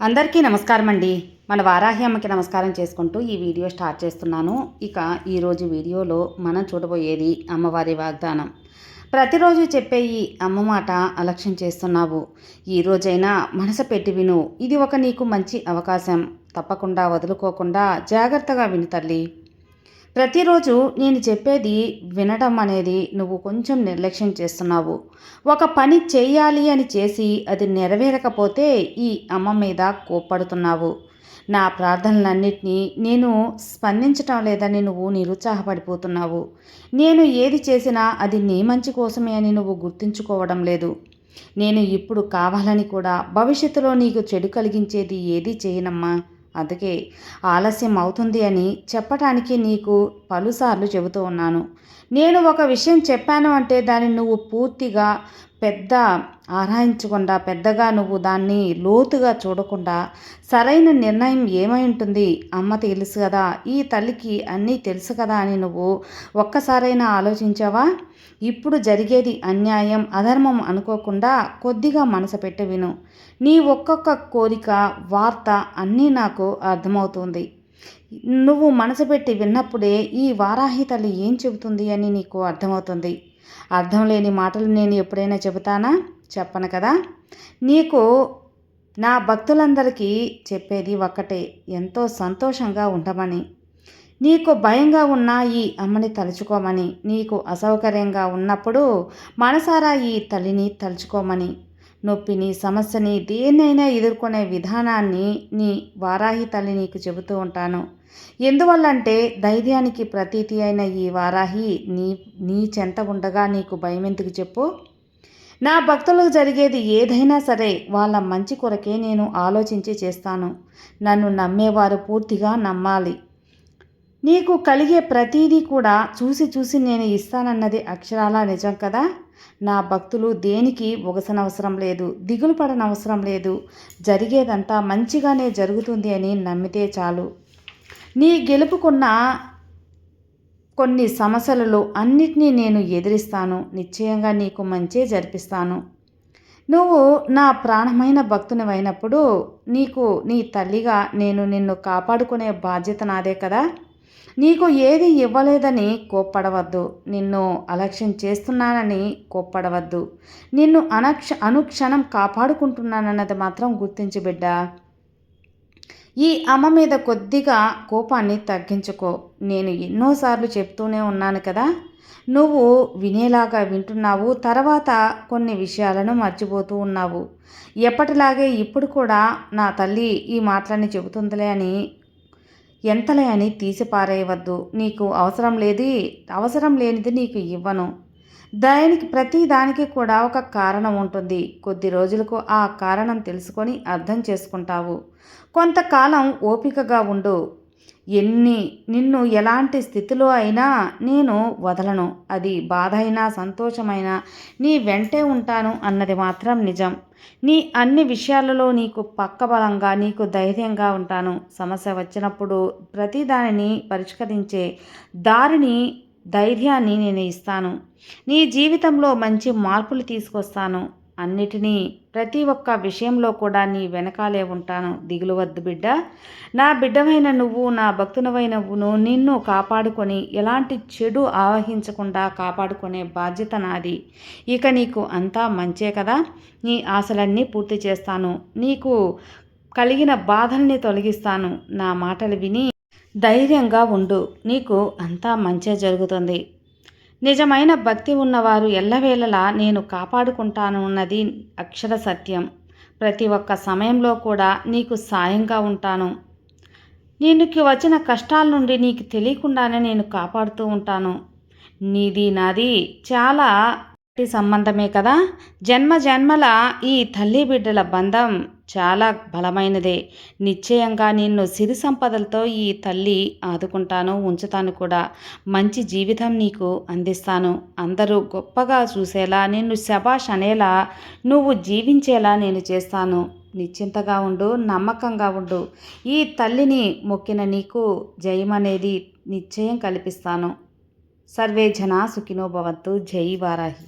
అందరికీ నమస్కారం అండి మన వారాహి అమ్మకి నమస్కారం చేసుకుంటూ ఈ వీడియో స్టార్ట్ చేస్తున్నాను. ఇక ఈరోజు వీడియోలో మనం చూడబోయేది అమ్మవారి వాగ్దానం. ప్రతిరోజు చెప్పే ఈ అమ్మ మాట అలక్ష్యం చేస్తున్నావు. ఈ రోజైనా మనసు పెట్టి విను. ఇది ఒక నీకు మంచి అవకాశం. తప్పకుండా వదులుకోకుండా జాగ్రత్తగా విను తల్లి. ప్రతిరోజు నేను చెప్పేది వినడం అనేది నువ్వు కొంచెం నిర్లక్ష్యం చేస్తున్నావు. ఒక పని చేయాలి అని చేసి అది నెరవేరకపోతే ఈ అమ్మ మీద కోప్పడుతున్నావు. నా ప్రార్థనలన్నింటినీ నేను స్పందించటం లేదని నువ్వు నిరుత్సాహపడిపోతున్నావు. నేను ఏది చేసినా అది నీ మంచి కోసమే అని నువ్వు గుర్తుంచుకోవడం లేదు. నేను ఇప్పుడు కావాలని కూడా భవిష్యత్తులో నీకు చెడు కలిగించేది ఏది చేయనమ్మా? అందుకే ఆలస్యం అవుతుంది అని చెప్పటానికి నీకు పలుసార్లు చెబుతూ ఉన్నాను. నేను ఒక విషయం చెప్పాను అంటే దాన్ని నువ్వు పూర్తిగా పెద్ద ఆరాయించకుండా పెద్దగా నువ్వు దాన్ని లోతుగా చూడకుండా సరైన నిర్ణయం ఏమై ఉంటుంది? అమ్మ తెలుసు కదా. ఈ తల్లికి అన్నీ తెలుసు కదా అని నువ్వు ఒక్కసారైనా ఆలోచించావా? ఇప్పుడు జరిగేది అన్యాయం అధర్మం అనుకోకుండా కొద్దిగా మనసు పెట్టి విను. నీ ఒక్కొక్క కోరిక వార్త అన్నీ నాకు అర్థమవుతుంది. నువ్వు మనసు పెట్టి విన్నప్పుడే ఈ వారాహి తల్లి ఏం చెబుతుంది అని నీకు అర్థమవుతుంది. అర్థం లేని మాటలు నేను ఎప్పుడైనా చెబుతానా? చెప్పను కదా. నీకు నా భక్తులందరికీ చెప్పేది ఒక్కటే ఎంతో సంతోషంగా ఉండమని. నీకు భయంగా ఉన్న ఈ అమ్మని తలుచుకోమని. నీకు అసౌకర్యంగా ఉన్నప్పుడు మనసారా ఈ తల్లిని తలుచుకోమని. నొప్పిని సమస్యని దేన్నైనా ఎదుర్కొనే విధానాన్ని నీ వారాహి తల్లి నీకు చెబుతూ ఉంటాను. ఎందువల్లంటే ధైర్యానికి ప్రతీతి అయిన ఈ వారాహి నీ నీ చెంత ఉండగా నీకు భయం ఎందుకు చెప్పు? నా భక్తులకు జరిగేది ఏదైనా సరే వాళ్ళ మంచి కొరకే నేను ఆలోచించి చేస్తాను. నన్ను నమ్మేవారు పూర్తిగా నమ్మాలి. నీకు కలిగే ప్రతీదీ కూడా చూసి చూసి నేను ఇస్తానన్నది అక్షరాల నిజం కదా? నా భక్తులు దేనికి ఒగసనవసరం లేదు దిగులు పడనవసరం లేదు. జరిగేదంతా మంచిగానే జరుగుతుంది అని నమ్మితే చాలు. నీ గెలుపుకున్న కొన్ని సమస్యలలో అన్నిటినీ నేను ఎదిరిస్తాను. నిశ్చయంగా నీకు మంచే జరిపిస్తాను. నువ్వు నా ప్రాణమైన భక్తునివైనప్పుడు నీకు నీ తల్లిగా నేను నిన్ను కాపాడుకునే బాధ్యత నాదే కదా. నీకు ఏది ఇవ్వలేదని కోప్పడవద్దు. నిన్ను అలక్ష్యం చేస్తున్నానని కోప్పడవద్దు. నిన్ను అనక్ష అనుక్షణం కాపాడుకుంటున్నానన్నది మాత్రం గుర్తించి బిడ్డా. ఈ అమ్మ మీద కొద్దిగా కోపాన్ని తగ్గించుకో. నేను ఎన్నోసార్లు చెప్తూనే ఉన్నాను కదా. నువ్వు వినేలాగా వింటున్నావు తర్వాత కొన్ని విషయాలను మర్చిపోతూ ఉన్నావు. ఎప్పటిలాగే ఇప్పుడు కూడా నా తల్లి ఈ మాటలని చెబుతుందిలే అని ఎంతలే అని తీసిపారేయవద్దు. నీకు అవసరం లేది అవసరం లేనిది నీకు ఇవ్వను. దానికి ప్రతి దానికి కూడా ఒక కారణం ఉంటుంది. కొద్ది రోజులకు ఆ కారణం తెలుసుకొని అర్థం చేసుకుంటావు. కొంతకాలం ఓపికగా ఉండు. ఎన్ని నిన్ను ఎలాంటి స్థితిలో అయినా నేను వదలను. అది బాధ అయినా సంతోషమైనా నీ వెంటే ఉంటాను అన్నది మాత్రం నిజం. నీ అన్ని విషయాలలో నీకు పక్కబలంగా నీకు ధైర్యంగా ఉంటాను. సమస్య వచ్చినప్పుడు ప్రతిదానిని పరిష్కరించే దారిని ధైర్యాన్ని నేను ఇస్తాను. నీ జీవితంలో మంచి మార్పులు తీసుకొస్తాను. అన్నిటినీ ప్రతి ఒక్క విషయంలో కూడా నీ వెనకాలే ఉంటాను. దిగులు వద్దు బిడ్డ. నా బిడ్డమైన నువ్వు నా భక్తునవైన నువ్వును నిన్ను కాపాడుకొని ఎలాంటి చెడు ఆవహించకుండా కాపాడుకునే బాధ్యత నాది. ఇక నీకు అంతా మంచే కదా. నీ ఆశలన్నీ పూర్తి చేస్తాను. నీకు కలిగిన బాధల్ని తొలగిస్తాను. నా మాటలు విని ధైర్యంగా ఉండు. నీకు అంతా మంచే జరుగుతుంది. నిజమైన భక్తి ఉన్నవారు ఎల్లవేళలా నేను కాపాడుకుంటానున్నది అక్షర సత్యం. ప్రతి ఒక్క సమయంలో కూడా నీకు సాయంగా ఉంటాను. నీకు వచ్చిన కష్టాల నుండి నీకు తెలియకుండానే నేను కాపాడుతూ ఉంటాను. నీది నాది చాలా సంబంధమే కదా? జన్మ జన్మల ఈ తల్లి బిడ్డల బంధం చాలా బలమైనదే. నిశ్చయంగా నిన్ను సిరి సంపదలతో ఈ తల్లి ఆదుకుంటాను ఉంచుతాను కూడా. మంచి జీవితం నీకు అందిస్తాను. అందరూ గొప్పగా చూసేలా నిన్ను శబాష్ అనేలా నువ్వు జీవించేలా నేను చేస్తాను. నిశ్చింతగా ఉండు నమ్మకంగా ఉండు. ఈ తల్లిని మొక్కిన నీకు జయమనేది నిశ్చయం కల్పిస్తాను. సర్వే జనా సుఖినో భవంతు. జై వారాహి.